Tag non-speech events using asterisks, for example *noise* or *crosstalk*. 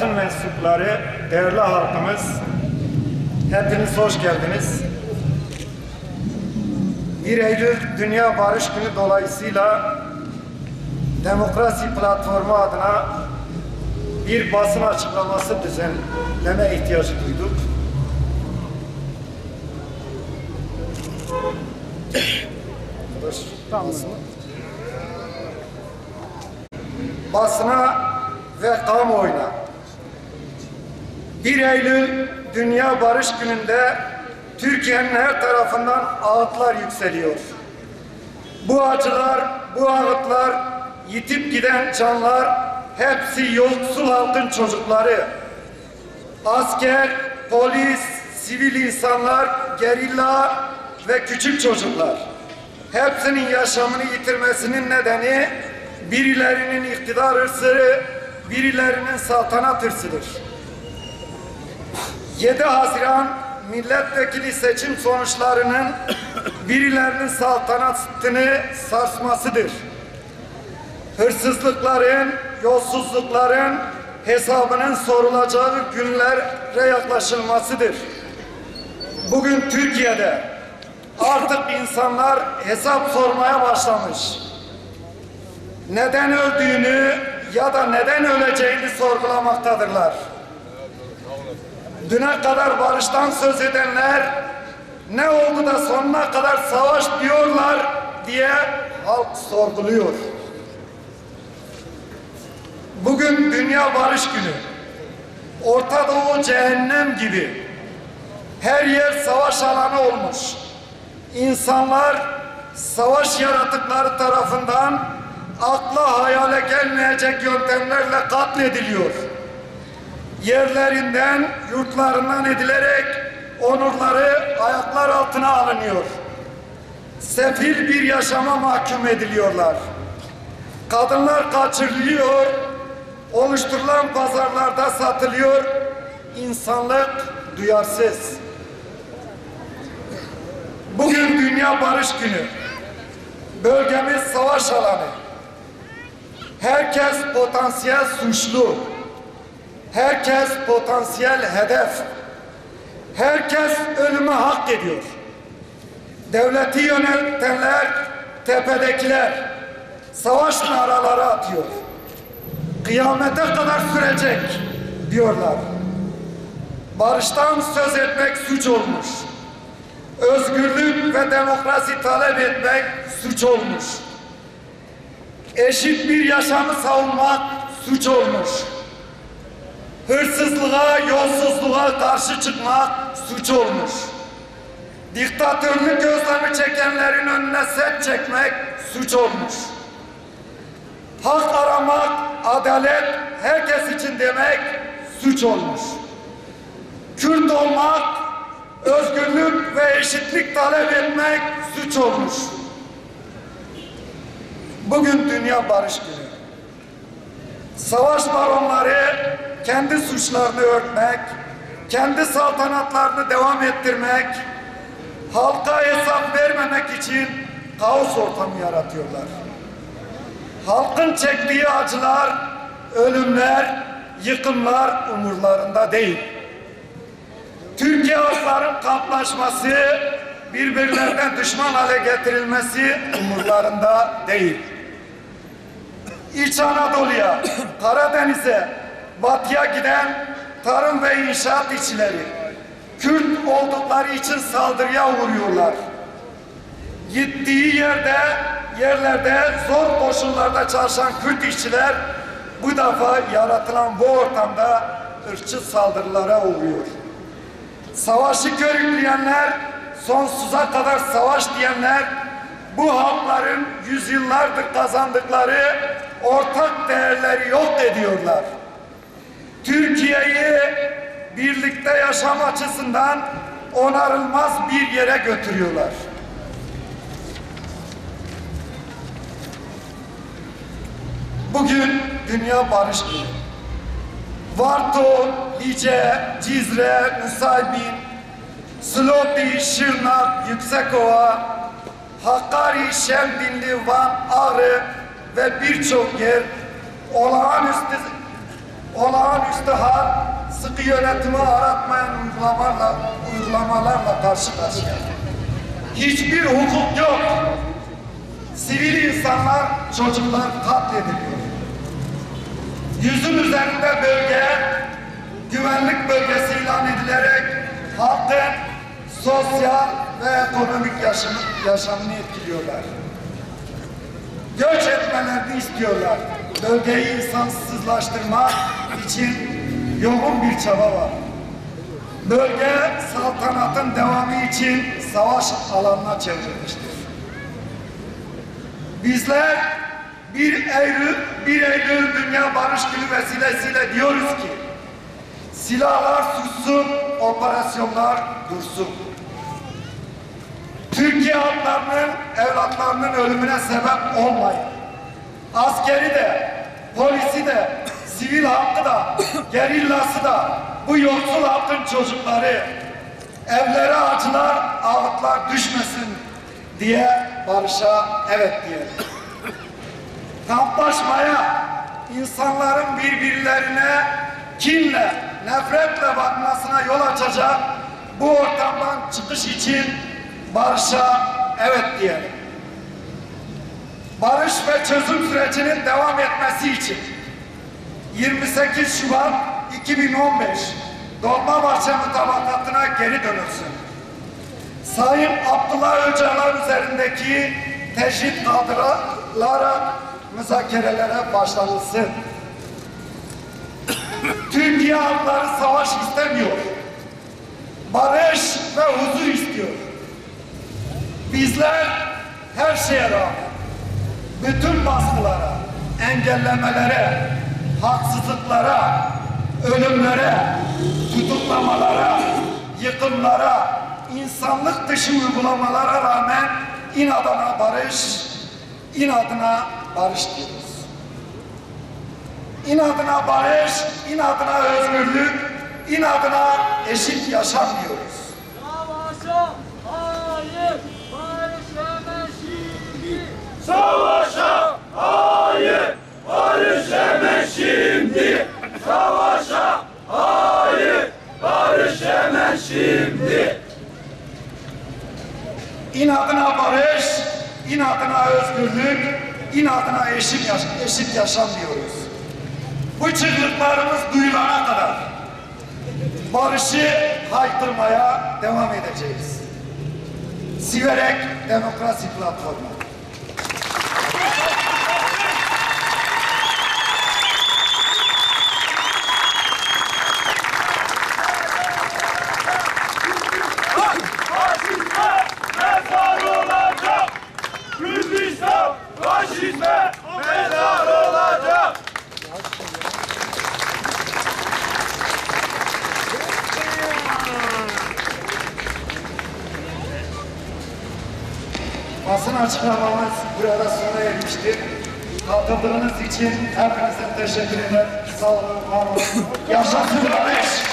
basın mensupları, değerli halkımız, hepiniz hoş geldiniz. 1 Eylül Dünya Barış Günü dolayısıyla Demokrasi Platformu adına bir basın açıklaması düzenleme ihtiyacı duyduk. Basına ve kamuoyuna 1 Eylül Dünya Barış Günü'nde Türkiye'nin her tarafından ağıtlar yükseliyor. Bu acılar, bu ağıtlar, yitip giden canlar hepsi yoksul halkın çocukları. Asker, polis, sivil insanlar, gerilla ve küçük çocuklar. Hepsinin yaşamını yitirmesinin nedeni birilerinin iktidar hırsı, birilerinin saltanat hırsıdır. 7 Haziran milletvekili seçim sonuçlarının *coughs* birilerinin saltanatını sarsmasıdır. Hırsızlıkların, yolsuzlukların hesabının sorulacağı günlere yaklaşılmasıdır. Bugün Türkiye'de artık insanlar hesap sormaya başlamış. Neden öldüğünü ya da neden öleceğini sorgulamaktadırlar. Düne kadar barıştan söz edenler ne oldu da sonuna kadar savaş diyorlar diye halk sorguluyor. Bugün Dünya Barış Günü. Orta Doğu cehennem gibi. Her yer savaş alanı olmuş. İnsanlar savaş yaratıkları tarafından akla hayale gelmeyecek yöntemlerle katlediliyor yerlerinden, yurtlarından edilerek onurları ayaklar altına alınıyor. Sefil bir yaşama mahkum ediliyorlar. Kadınlar kaçırılıyor, oluşturulan pazarlarda satılıyor. İnsanlık duyarsız. Bugün Dünya Barış Günü. Bölgemiz savaş alanı. Herkes potansiyel suçlu. Herkes potansiyel hedef. Herkes ölümü hak ediyor. Devleti yönetenler, tepedekiler savaş naraları atıyor. Kıyamete kadar sürecek diyorlar. Barıştan söz etmek suç olmuş. Özgürlük ve demokrasi talep etmek suç olmuş. Eşit bir yaşamı savunmak suç olmuş hırsızlığa, yolsuzluğa karşı çıkmak suç olmuş. Diktatörlük gözlemi çekenlerin önüne set çekmek suç olmuş. Hak aramak, adalet herkes için demek suç olmuş. Kürt olmak, özgürlük ve eşitlik talep etmek suç olmuş. Bugün Dünya Barış Günü. Savaş baronları kendi suçlarını örtmek, kendi saltanatlarını devam ettirmek, halka hesap vermemek için kaos ortamı yaratıyorlar. Halkın çektiği acılar, ölümler, yıkımlar umurlarında değil. Türkiye halkların kamplaşması, birbirlerine düşman hale getirilmesi umurlarında değil. İç Anadolu'ya, Karadeniz'e, batıya giden tarım ve inşaat işçileri Kürt oldukları için saldırıya uğruyorlar. Gittiği yerde, yerlerde zor koşullarda çalışan Kürt işçiler bu defa yaratılan bu ortamda ırkçı saldırılara uğruyor. Savaşı körükleyenler, sonsuza kadar savaş diyenler bu halkların yüzyıllardır kazandıkları ortak değerleri yok ediyorlar. Türkiye'yi birlikte yaşam açısından onarılmaz bir yere götürüyorlar. Bugün Dünya Barış Günü. Varto, Lice, Cizre, Nusaybin, Slopi, Şırnak, Yüksekova, Hakkari, Şemdinli, Van, Ağrı ve birçok yer olağanüstü olağanüstü hal, sıkı yönetimi aratmayan uygulamalarla, uygulamalarla karşı karşıya. Hiçbir hukuk yok. Sivil insanlar, çocuklar katlediliyor. Yüzün üzerinde bölge, güvenlik bölgesi ilan edilerek halkın sosyal ve ekonomik yaşamı, yaşamını etkiliyorlar. Göç etmelerini istiyorlar. Bölgeyi insansızlaştırmak için yoğun bir çaba var. Bölge saltanatın devamı için savaş alanına çevrilmiştir. Bizler 1 Eylül, 1 Eylül Dünya Barış Günü vesilesiyle diyoruz ki silahlar sussun, operasyonlar dursun. Türkiye halklarının, evlatlarının ölümüne sebep olmayın. Askeri de, polisi de, sivil halkı da, *coughs* gerillası da, bu yoksul halkın çocukları evlere acılar, ağıtlar düşmesin diye barışa evet diyelim. *coughs* Kamplaşmaya, insanların birbirlerine kinle, nefretle bakmasına yol açacak bu ortamdan çıkış için barışa evet diyelim. Barış ve çözüm sürecinin devam etmesi için 28 Şubat 2015 Dolmabahçe mutabakatına geri dönülsün. Sayın Abdullah Öcalan üzerindeki tecrit kaldırılarak müzakerelere başlanılsın. *coughs* Türkiye halkları savaş istemiyor. Barış ve huzur istiyor. Bizler her şeye rağmen bütün baskılara, engellemelere, haksızlıklara, ölümlere, tutuklamalara, yıkımlara, insanlık dışı uygulamalara rağmen inadına barış, inadına barış diyoruz. İnadına barış, inadına özgürlük, inadına eşit yaşam diyoruz. İnadına barış, inadına özgürlük, inadına eşit, yaş eşit yaşam diyoruz. Bu çığlıklarımız duyulana kadar barışı haykırmaya devam edeceğiz. Siverek Demokrasi Platformu. Açıklamamız burada sona ermiştir. Katıldığınız için hepinize teşekkür ederim. Sağ olun, var olun. Yaşasın barış!